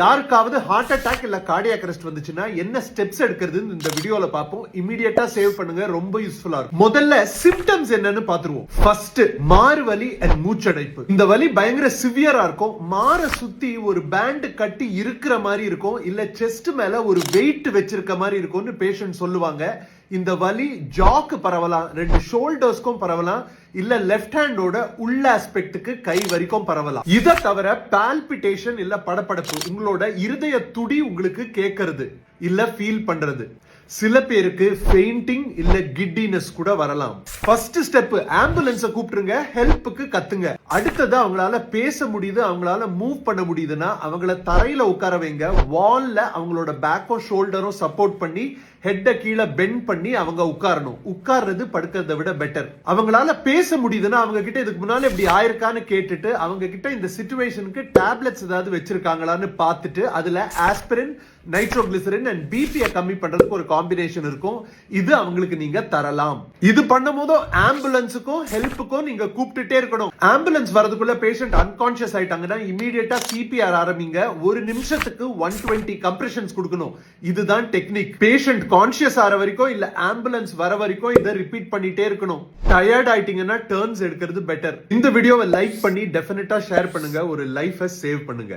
யாருக்காவது heart attack இல்ல cardiac arrest வந்துச்சுன்னா என்ன ஸ்டெப்ஸ் எடுக்கிறதுன்னு இந்த வீடியோல பார்ப்போம். இமீடியட்டா சேவ் பண்ணுங்க ரொம்ப யூஸ்ஃபுல்லா இருக்கும். முதல்ல சிம்டம்ஸ் என்னன்னு பாத்துருவோம் ஃபர்ஸ்ட் மாறு வலி அண்ட் மூச்சடைப்பு. இந்த வலி பயங்கர சிவியரா இருக்கும். மாற சுத்தி ஒரு பேண்ட் கட்டி இருக்கிற மாதிரி இருக்கும். இல்ல செஸ்ட் மேல ஒரு வெயிட் வச்சிருக்க மாதிரி இருக்கும்னு பேஷண்ட் சொல்லுவாங்க. இந்த வலி ஜாக்கு பரவலாம் ரெண்டு ஷோல்டர்ஸ்க்கும் பரவலாம் இல்ல லெஃப்ட் ஹேண்டோட உள்ள ஆஸ்பெக்டுக்கு கை வரைக்கும் பரவலாம். இதை தவிர பால்பிட்டேஷன் இல்ல படபடப்பு உங்களோட இருதய துடி உங்களுக்கு கேட்கறது இல்ல ஃபீல் பண்றது. சில பேருக்கு ஃபெயிண்டிங் இல்ல கிட் கிட்டினஸ் கூட வரலாம். ஃபர்ஸ்ட் ஸ்டெப் ஆம்புலன்ஸ கூப்பிட்டுருங்க ஹெல்ப்புக்கு கத்துங்க. அடுத்தது அவங்களால பேச முடியுது அவங்களால மூவ் பண்ண முடியுதுன்னா அவங்கள தரையில உட்கார வைங்க. வால்ல அவங்களோட பேக்கும் ஷோல்டரும் சப்போர்ட் பண்ணி ஹெட்டை கீழே பெண்ட் பண்ணி அவங்க உட்காரணும். உட்கார்றது படுக்கிறத விட பெட்டர் அவங்களால பேச முடியுதுன்னா அவங்க கிட்ட இதுக்கு முன்னால இப்படி ஆயிருக்கான்னு கேட்டுட்டு அவங்க கிட்ட இந்த சுச்சுவேஷனுக்கு டேப்லெட்ஸ் ஏதாவது வச்சிருக்காங்களான்னு பார்த்துட்டு அதுல ஆஸ்பிரின் நைட்ரோகிளிசரின் அண்ட் பிபியை கம்மி பண்றதுக்கு ஒரு காம்பினேஷன் இருக்கும். இது அவங்களுக்கு நீங்க தரலாம். இது பண்ணும் போதும் ஆம்புலன்ஸுக்கும் ஹெல்ப்புக்கும் நீங்க கூப்பிட்டுட்டே இருக்கணும். ஆம்புலன்ஸ் வரதுக்குள்ள பேஷண்ட் அன்கான்சியஸ் ஆயிட்டாங்கன்னா இமீடியட்டா சிபிஆர் ஆரம்பிங்க. ஒரு நிமிஷத்துக்கு ஒன் டுவெண்ட்டி கம்ப்ரெஷன்ஸ் கொடுக்கணும் இதுதான் டெக்னிக் பேஷண்ட் கான்சியஸ் ஆற வரைக்கும் இல்ல ஆம்புலன்ஸ் வர வரைக்கும் இதை ரிப்பீட் பண்ணிட்டே இருக்கணும். டயர்ட் ஆயிட்டீங்கன்னா டர்ன்ஸ் எடுக்கிறது பெட்டர் இந்த வீடியோவை லைக் பண்ணி டெஃபினட்டா ஷேர் பண்ணுங்க. ஒரு லைஃபை சேவ் பண்ணுங்க.